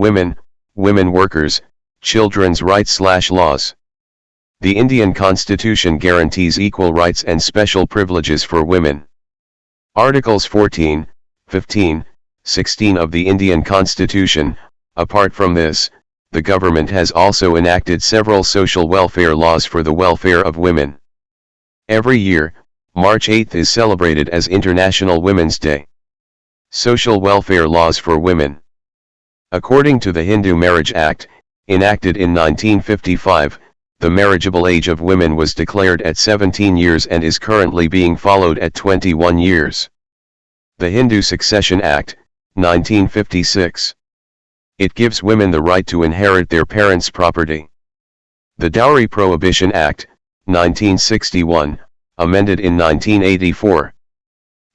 women, women workers, children's rights slash laws. The Indian Constitution guarantees equal rights and special privileges for women. Articles 14, 15, 16 of the Indian Constitution, apart from this, the government has also enacted several social welfare laws for the welfare of women. Every year, March 8 is celebrated as International Women's Day. Social welfare laws for women. According to the Hindu Marriage Act, enacted in 1955, the marriageable age of women was declared at 17 years and is currently being followed at 21 years. The Hindu Succession Act, 1956. It gives women the right to inherit their parents' property. The Dowry Prohibition Act, 1961, amended in 1984.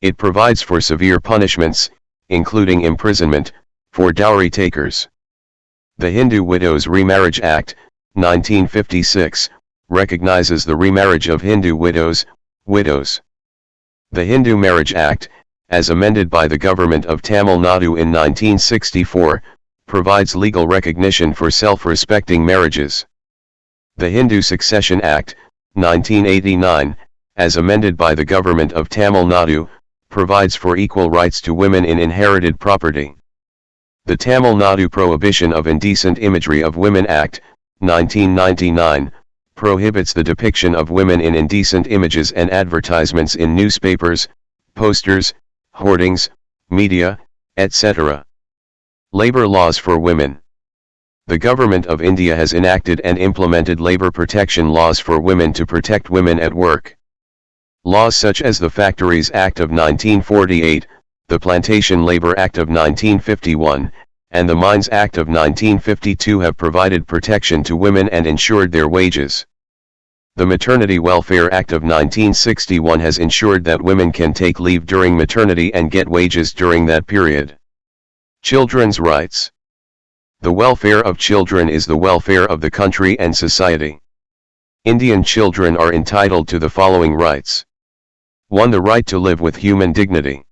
It provides for severe punishments, including imprisonment, for dowry takers. The Hindu Widows Remarriage Act, 1956, recognizes the remarriage of Hindu widows, widows. The Hindu Marriage Act, as amended by the government of Tamil Nadu in 1964, provides legal recognition for self-respecting marriages. The Hindu Succession Act, 1989, as amended by the government of Tamil Nadu, provides for equal rights to women in inherited property. The Tamil Nadu Prohibition of Indecent Imagery of Women Act, 1999, prohibits the depiction of women in indecent images and advertisements in newspapers, posters, hoardings, media, etc. Labor laws for women. The Government of India has enacted and implemented labor protection laws for women to protect women at work. Laws such as the Factories Act of 1948, the Plantation Labor Act of 1951, and the Mines Act of 1952 have provided protection to women and ensured their wages. The Maternity Welfare Act of 1961 has ensured that women can take leave during maternity and get wages during that period. Children's Rights The welfare of children is the welfare of the country and society. Indian children are entitled to the following rights. 1. The right to live with human dignity.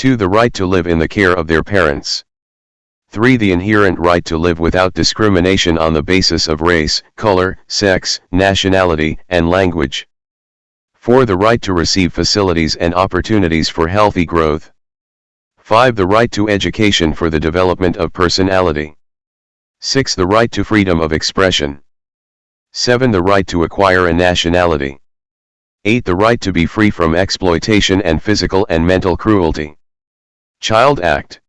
2. The right to live in the care of their parents. 3. The inherent right to live without discrimination on the basis of race, color, sex, nationality, and language. 4. The right to receive facilities and opportunities for healthy growth. 5. The right to education for the development of personality. 6. The right to freedom of expression. 7. The right to acquire a nationality. 8. The right to be free from exploitation and physical and mental cruelty. Child Act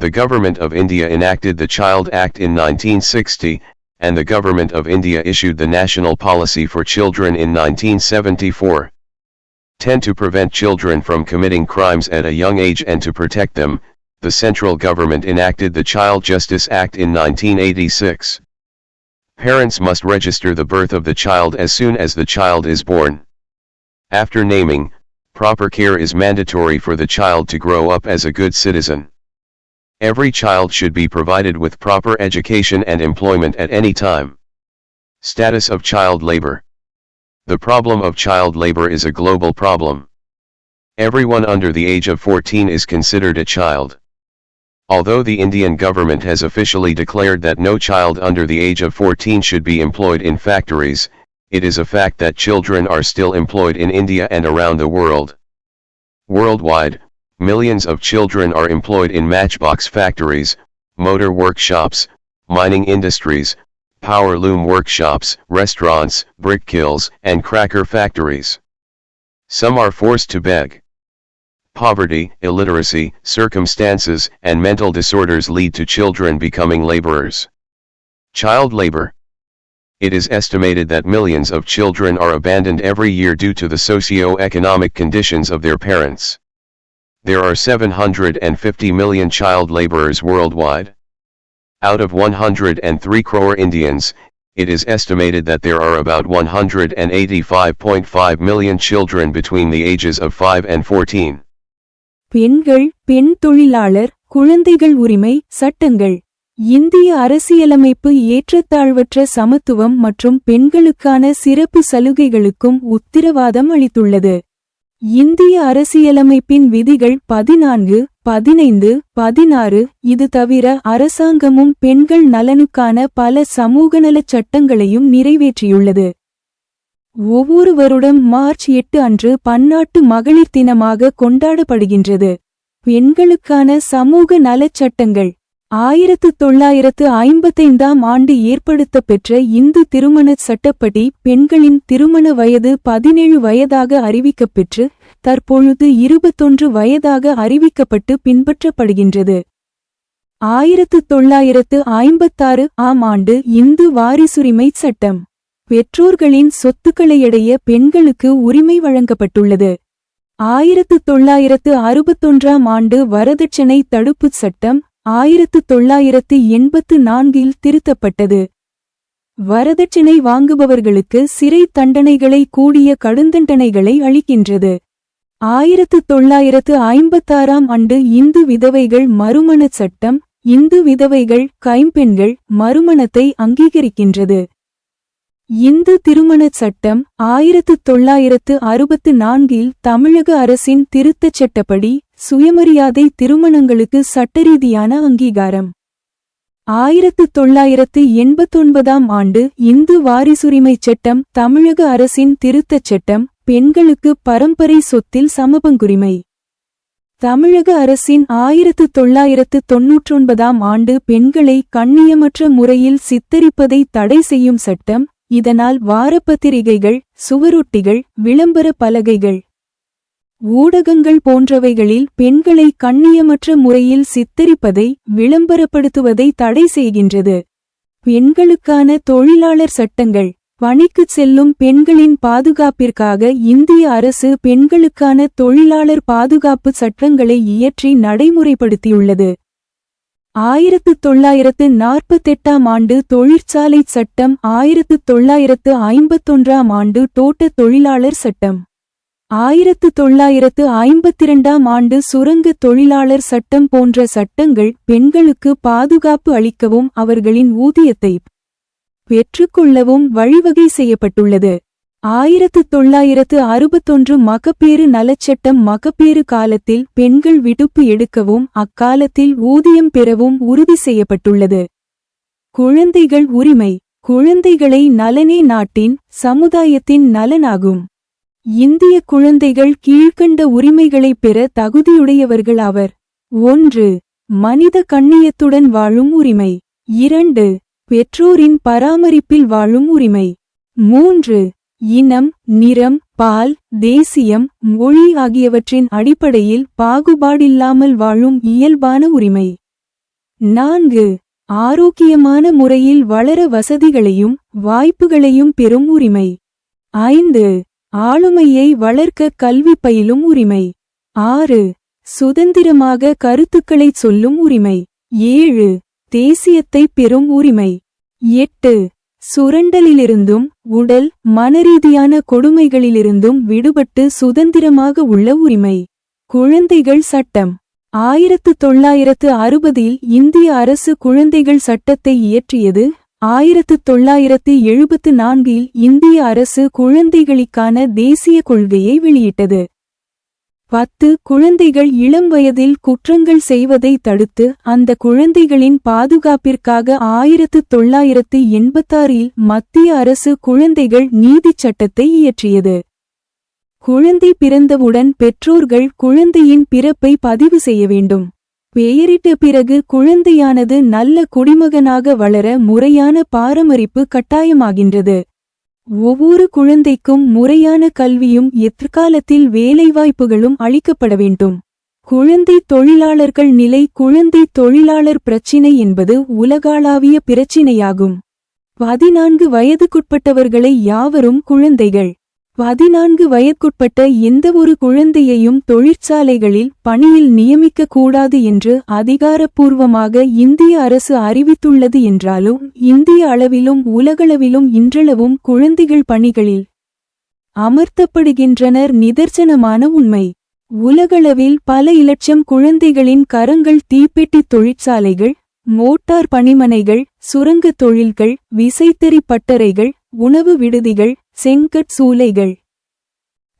the Government of India enacted the Child Act in 1960, and the Government of India issued the National Policy for Children in 1974. 10. To prevent children from committing crimes at a young age and to protect them, the central government enacted the Child Justice Act in 1986. Parents must register the birth of the child as soon as the child is born. After naming, proper care is mandatory for the child to grow up as a good citizen. Every child should be provided with proper education and employment at any time. Status of child labor. The problem of child labor is a global problem. Everyone under the age of 14 is considered a child. Although the Indian government has officially declared that no child under the age of 14 should be employed in factories, it is a fact that children are still employed in India and around the world. Worldwide, millions of children are employed in matchbox factories, motor workshops, mining industries, power loom workshops, restaurants, brick kilns, and cracker factories. Some are forced to beg. Poverty, illiteracy, circumstances, and mental disorders lead to children becoming laborers. Child labor. It is estimated that millions of children are abandoned every year due to the socio-economic conditions of their parents. There are 750 million child laborers worldwide. Out of 103 crore Indians, it is estimated that there are about 185.5 million children between the ages of 5 and 14. பெண்கள் பெண் தொழிலாளர் குழந்தைகள் உரிமை சட்டங்கள் இந்திய அரசியலமைப்பு ஏற்றத்தாழ்வற்ற சமத்துவம் மற்றும் பெண்களுக்கான சிறப்பு சலுகைகளுக்கும் உத்தரவாதம் அளித்துள்ளது. இந்திய அரசியலமைப்பின் விதிகள் பதினான்கு பதினைந்து பதினாறு இது தவிர அரசாங்கமும் பெண்கள் நலனுக்கான பல சமூக நலச் சட்டங்களையும் நிறைவேற்றியுள்ளது. ஒவ்வொரு வருடம் மார்ச் எட்டு அன்று பன்னாட்டு மகளிர் தினமாக கொண்டாடப்படுகின்றது. பெண்களுக்கான சமூக நலச் சட்டங்கள் ஆயிரத்து தொள்ளாயிரத்து ஐம்பத்தைந்தாம் ஆண்டு ஏற்படுத்தப்பெற்ற இந்து திருமண சட்டப்படி பெண்களின் திருமண வயது பதினேழு வயதாக அறிவிக்கப்பெற்று தற்பொழுது இருபத்தொன்று வயதாக அறிவிக்கப்பட்டு பின்பற்றப்படுகின்றது. ஆயிரத்து தொள்ளாயிரத்து ஐம்பத்தாறு ஆம் ஆண்டு இந்து வாரிசுரிமை சட்டம். பெற்றோர்களின் சொத்துக்களையடைய பெண்களுக்கு உரிமை வழங்கப்பட்டுள்ளது. ஆயிரத்து தொள்ளாயிரத்து அறுபத்தொன்றாம் ஆண்டு வரதட்சணை தடுப்புச் சட்டம் ஆயிரத்து தொள்ளாயிரத்து எண்பத்து நான்கில் திருத்தப்பட்டது. வரதட்சணை வாங்குபவர்களுக்கு சிறை தண்டனைகளை கூடிய கடுந்தண்டனைகளை அளிக்கின்றது. ஆயிரத்து தொள்ளாயிரத்து ஐம்பத்தாறாம் ஆண்டு இந்து விதவைகள் மறுமணச் சட்டம் இந்து விதவைகள் கைம்பெண்கள் மறுமணத்தை அங்கீகரிக்கின்றது. இந்து திருமணச் சட்டம் ஆயிரத்து தொள்ளாயிரத்து அறுபத்து நான்கில் தமிழக அரசின் திருத்தச் சட்டப்படி சுயமரியாதை திருமணங்களுக்கு சட்டரீதியான அங்கீகாரம். ஆயிரத்து தொள்ளாயிரத்து எண்பத்தொன்பதாம் ஆண்டு இந்து வாரிசுரிமைச் சட்டம் தமிழக அரசின் திருத்தச் சட்டம் பெண்களுக்கு பரம்பரை சொத்தில் சமபங்குரிமை. தமிழக அரசின் ஆயிரத்து தொள்ளாயிரத்து தொன்னூற்றொன்பதாம் ஆண்டு பெண்களை கண்ணியமற்ற முறையில் சித்தரிப்பதை தடை செய்யும் சட்டம் இதனால் வாரப்பத்திரிகைகள் சுவரொட்டிகள் விளம்பர பலகைகள் ஊடகங்கள் போன்றவைகளில் பெண்களை கண்ணியமற்ற முறையில் சித்தரிப்பதை விளம்பரப்படுத்துவதை தடை செய்கின்றது. பெண்களுக்கான தொழிலாளர் சட்டங்கள். பணிக்குச் செல்லும் பெண்களின் பாதுகாப்பிற்காக இந்திய அரசு பெண்களுக்கான தொழிலாளர் பாதுகாப்பு சட்டங்களை இயற்றி நடைமுறைப்படுத்தியுள்ளது. ஆயிரத்து தொள்ளாயிரத்து நாற்பத்தெட்டாம் ஆண்டு தொழிற்சாலை சட்டம் ஆயிரத்து தொள்ளாயிரத்து ஐம்பத்தொன்றாம் ஆண்டு தோட்டத் தொழிலாளர் சட்டம். ஆயிரத்து தொள்ளாயிரத்து ஐம்பத்திரண்டாம் ஆண்டு சுரங்க தொழிலாளர் சட்டம் போன்ற சட்டங்கள் பெண்களுக்கு பாதுகாப்பு அளிக்கவும் அவர்களின் ஊதியத்தை பெற்றுக்கொள்ளவும் வழிவகை செய்யப்பட்டுள்ளது. ஆயிரத்து தொள்ளாயிரத்து அறுபத்தொன்று மகப்பேறு நலச்சட்டம் மகப்பேறு காலத்தில் பெண்கள் விடுப்பு எடுக்கவும் அக்காலத்தில் ஊதியம் பெறவும் உறுதி செய்யப்பட்டுள்ளது. குழந்தைகள் உரிமை. குழந்தைகளை நலனே நாட்டின் சமுதாயத்தின் நலனாகும். இந்திய குழந்தைகள் கீழ்க்கண்ட உரிமைகளை பெற தகுதியுடையவர்கள் அவர் ஒன்று. மனித கண்ணியத்துடன் வாழும் உரிமை. இரண்டு. பெற்றோரின் பராமரிப்பில் வாழும் உரிமை. மூன்று. இனம் நிறம் பால் தேசியம் மொழி ஆகியவற்றின் அடிப்படையில் பாகுபாடில்லாமல் வாழும் இயல்பான உரிமை. நான்கு ஆரோக்கியமான முறையில் வளர வசதிகளையும் வாய்ப்புகளையும் பெறும் உரிமை. ஐந்து ஆளுமையை வளர்க்க கல்வி பயிலும் உரிமை. ஆறு சுதந்திரமாக கருத்துக்களைச் சொல்லும் உரிமை. ஏழு தேசியத்தை பெறும் உரிமை. எட்டு சுரண்டலிலிருந்தும் உடல் மனரீதியான கொடுமைகளிலிருந்தும் விடுபட்டு சுதந்திரமாக உள்ள உரிமை. குழந்தைகள் சட்டம். ஆயிரத்து தொள்ளாயிரத்து அறுபதில் இந்திய அரசு குழந்தைகள் சட்டத்தை இயற்றியது. ஆயிரத்து தொள்ளாயிரத்து எழுபத்து நான்கில் இந்திய அரசு குழந்தைகளுக்கான தேசிய கொள்கையை வெளியிட்டது. பத்து குழந்தைகள் இளம் வயதில் குற்றங்கள் செய்வதை தடுத்து அந்த குழந்தைகளின் பாதுகாப்பிற்காக ஆயிரத்து தொள்ளாயிரத்து எண்பத்தாறில் மத்திய அரசு குழந்தைகள் நீதிச் சட்டத்தை இயற்றியது. குழந்தை பிறந்தவுடன் பெற்றோர்கள் குழந்தையின் பிறப்பை பதிவு செய்ய வேண்டும். பெயரிட்ட பிறகு குழந்தையானது நல்ல குடிமகனாக வளர முறையான பாரமரிப்பு கட்டாயமாகின்றது. ஒவ்வொரு குழந்தைக்கும் முறையான கல்வியும் எதிர்காலத்தில் வேலைவாய்ப்புகளும் அளிக்கப்பட வேண்டும். குழந்தை தொழிலாளர்கள் நிலை குழந்தை தொழிலாளர் பிரச்சினை என்பது உலகாளாவிய பிரச்சினையாகும். பதினான்கு வயதுக்குட்பட்டவர்களை யாவரும் குழந்தைகள் பதினான்கு வயதுக்குட்பட்ட எந்தவொரு குழந்தையையும் தொழிற்சாலைகளில் பணியில் நியமிக்க கூடாது என்று அதிகாரப்பூர்வமாக இந்திய அரசு அறிவித்துள்ளது என்றாலும் இந்திய அளவிலும் உலகளவிலும் இன்றளவும் குழந்தைகள் பணிகளில் அமர்த்தப்படுகின்றனர் நிதர்சனமான உண்மை. உலகளவில் பல இலட்சம் குழந்தைகளின் கரங்கள் தீப்பெட்டி தொழிற்சாலைகள் மோட்டார் பணிமனைகள் சுரங்கத் தொழில்கள் விசைத்தறி பட்டறைகள் உணவு விடுதிகள் செங்கட் சூளைகள்.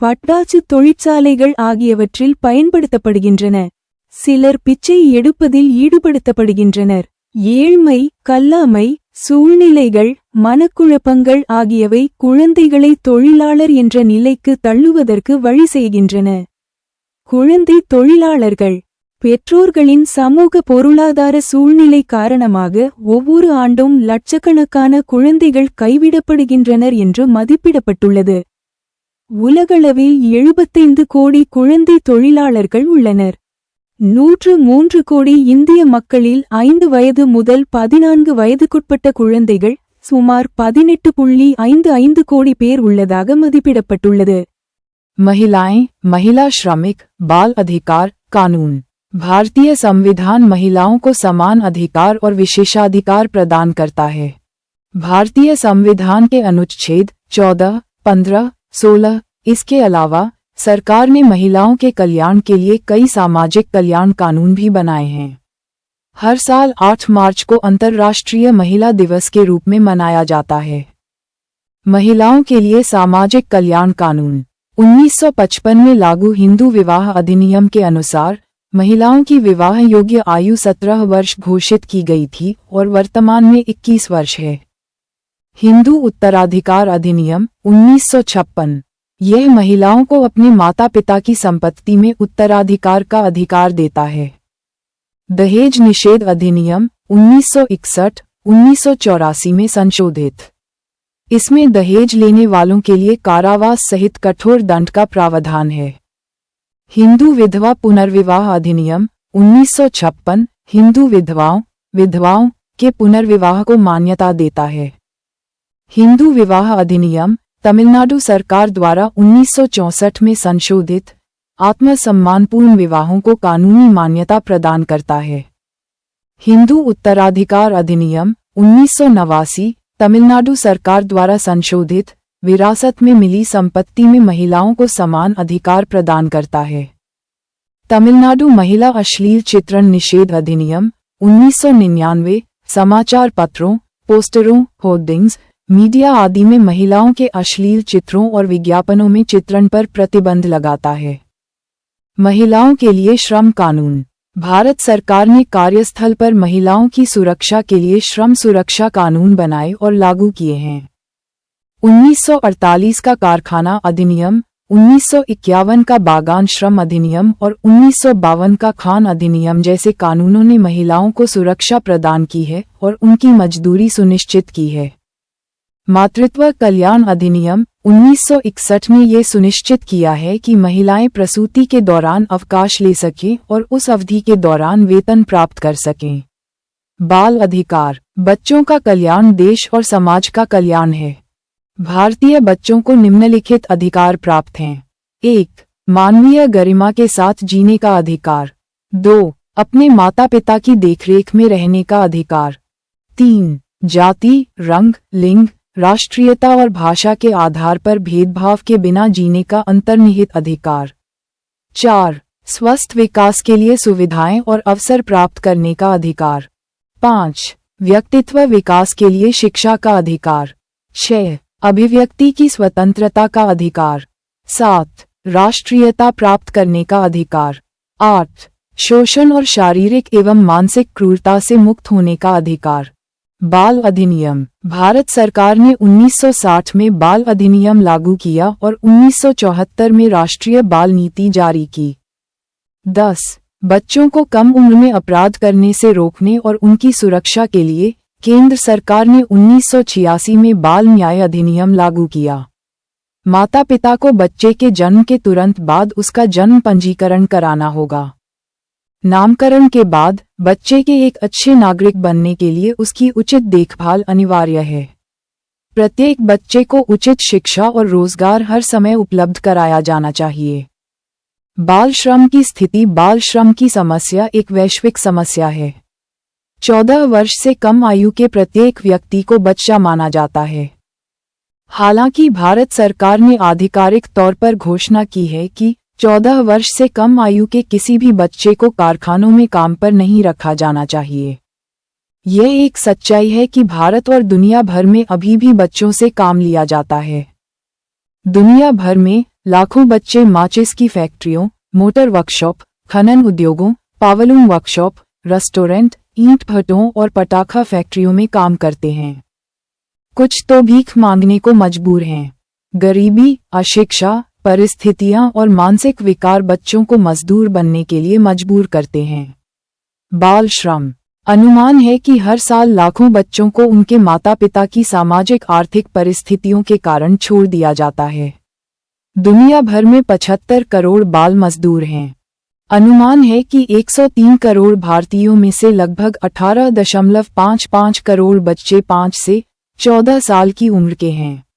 பட்டாசு தொழிற்சாலைகள் ஆகியவற்றில் பயன்படுத்தப்படுகின்றன. சிலர் பிச்சை எடுப்பதில் ஈடுபடுத்தப்படுகின்றனர். ஏழ்மை கல்லாமை சூழ்நிலைகள் மனக்குழப்பங்கள் ஆகியவை குழந்தைகளை தொழிலாளர் என்ற நிலைக்கு தள்ளுவதற்கு வழி செய்கின்றன. குழந்தை தொழிலாளர்கள். பெற்றோர்களின் சமூக பொருளாதார சூழ்நிலை காரணமாக ஒவ்வொரு ஆண்டும் லட்சக்கணக்கான குழந்தைகள் கைவிடப்படுகின்றனர் என்று மதிப்பிடப்பட்டுள்ளது உலகளவில் எழுபத்தைந்து கோடி குழந்தை தொழிலாளர்கள் உள்ளனர் நூற்று மூன்று கோடி இந்திய மக்களில் ஐந்து வயது முதல் பதினான்கு வயதுக்குட்பட்ட குழந்தைகள் சுமார் பதினெட்டு புள்ளி ஐந்து ஐந்து கோடி பேர் உள்ளதாக மதிப்பிடப்பட்டுள்ளது महिलाएं महिला श्रमिक बाल अधिकार कानून भारतीय संविधान महिलाओं को समान अधिकार और विशेषाधिकार प्रदान करता है। भारतीय संविधान के अनुच्छेद 14, 15, 16 इसके अलावा सरकार ने महिलाओं के कल्याण के लिए कई सामाजिक कल्याण कानून भी बनाए हैं। हर साल 8 मार्च को अंतर्राष्ट्रीय महिला दिवस के रूप में मनाया जाता है। महिलाओं के लिए सामाजिक कल्याण कानून 1955 में लागू हिंदू विवाह अधिनियम के अनुसार महिलाओं की विवाह योग्य आयु 17 वर्ष घोषित की गई थी और वर्तमान में 21 वर्ष है। हिंदू उत्तराधिकार अधिनियम 1956 यह महिलाओं को अपने माता पिता की संपत्ति में उत्तराधिकार का अधिकार देता है। दहेज निषेध अधिनियम 1961 1984 में संशोधित। इसमें दहेज लेने वालों के लिए कारावास सहित कठोर दंड का प्रावधान है। हिंदू विधवा पुनर्विवाह अधिनियम 1956 हिंदू विधवाओं विधवाओं के पुनर्विवाह को मान्यता देता है। हिंदू विवाह अधिनियम, तमिलनाडु सरकार द्वारा 1964 में संशोधित आत्मसम्मानपूर्ण विवाहों को कानूनी मान्यता प्रदान करता है। हिंदू उत्तराधिकार अधिनियम, उन्नीस सौ नवासी, तमिलनाडु सरकार द्वारा संशोधित विरासत में मिली संपत्ति में महिलाओं को समान अधिकार प्रदान करता है। तमिलनाडु महिला अश्लील चित्रण निषेध अधिनियम 1999 समाचार पत्रों, पोस्टरों, होर्डिंग्स, मीडिया आदि में महिलाओं के अश्लील चित्रों और विज्ञापनों में चित्रण पर प्रतिबंध लगाता है। महिलाओं के लिए श्रम कानून। भारत सरकार ने कार्यस्थल पर महिलाओं की सुरक्षा के लिए श्रम सुरक्षा कानून बनाए और लागू किए हैं। 1948 का कारखाना अधिनियम 1951 का बागान श्रम अधिनियम और उन्नीस सौ बावन का खान अधिनियम जैसे कानूनों ने महिलाओं को सुरक्षा प्रदान की है और उनकी मजदूरी सुनिश्चित की है। मातृत्व कल्याण अधिनियम 1961 ने ये सुनिश्चित किया है कि महिलाएँ प्रसूति के दौरान अवकाश ले सकें और उस अवधि के दौरान वेतन प्राप्त कर सकें। बाल अधिकार, बच्चों का कल्याण देश और समाज का कल्याण है। भारतीय बच्चों को निम्नलिखित अधिकार प्राप्त हैं। एक, मानवीय गरिमा के साथ जीने का अधिकार। दो, अपने माता पिता की देखरेख में रहने का अधिकार। तीन, जाति, रंग, लिंग, राष्ट्रीयता और भाषा के आधार पर भेदभाव के बिना जीने का अंतर्निहित अधिकार। चार, स्वस्थ विकास के लिए सुविधाएँ और अवसर प्राप्त करने का अधिकार। पाँच, व्यक्तित्व विकास के लिए शिक्षा का अधिकार। छह अभिव्यक्ति की स्वतंत्रता का अधिकार। सात, राष्ट्रीयता प्राप्त करने का अधिकार। आठ, शोषण और शारीरिक एवं मानसिक क्रूरता से मुक्त होने का अधिकार। बाल अधिनियम। भारत सरकार ने 1960 में बाल अधिनियम लागू किया और 1974 में राष्ट्रीय बाल नीति जारी की। 10. बच्चों को कम उम्र में अपराध करने से रोकने और उनकी सुरक्षा के लिए केंद्र सरकार ने 1986 में बाल न्याय अधिनियम लागू किया। माता पिता को बच्चे के जन्म के तुरंत बाद उसका जन्म पंजीकरण कराना होगा। नामकरण के बाद बच्चे के एक अच्छे नागरिक बनने के लिए उसकी उचित देखभाल अनिवार्य है। प्रत्येक बच्चे को उचित शिक्षा और रोज़गार हर समय उपलब्ध कराया जाना चाहिए। बाल श्रम की स्थिति बाल श्रम की समस्या एक वैश्विक समस्या है। चौदह वर्ष से कम आयु के प्रत्येक व्यक्ति को बच्चा माना जाता है। हालाँकि भारत सरकार ने आधिकारिक तौर पर घोषणा की है कि चौदह वर्ष से कम आयु के किसी भी बच्चे को कारखानों में काम पर नहीं रखा जाना चाहिए। यह एक सच्चाई है कि भारत और दुनिया भर में अभी भी बच्चों से काम लिया जाता है। दुनिया भर में लाखों बच्चे माचिस की फैक्ट्रियों, मोटर वर्कशॉप, खनन उद्योगों पावलूम वर्कशॉप, रेस्टोरेंट ईंट भट्टों और पटाखा फैक्ट्रियों में काम करते हैं। कुछ तो भीख मांगने को मजबूर हैं। गरीबी, अशिक्षा, परिस्थितियाँ और मानसिक विकार बच्चों को मजदूर बनने के लिए मजबूर करते हैं। बाल श्रम। अनुमान है कि हर साल लाखों बच्चों को उनके माता पिता की सामाजिक, आर्थिक परिस्थितियों के कारण छोड़ दिया जाता है। दुनिया भर में 75 करोड़ बाल मजदूर हैं। अनुमान है कि 103 करोड़ भारतीयों में से लगभग 18.55 करोड़ बच्चे 5 से 14 साल की उम्र के हैं।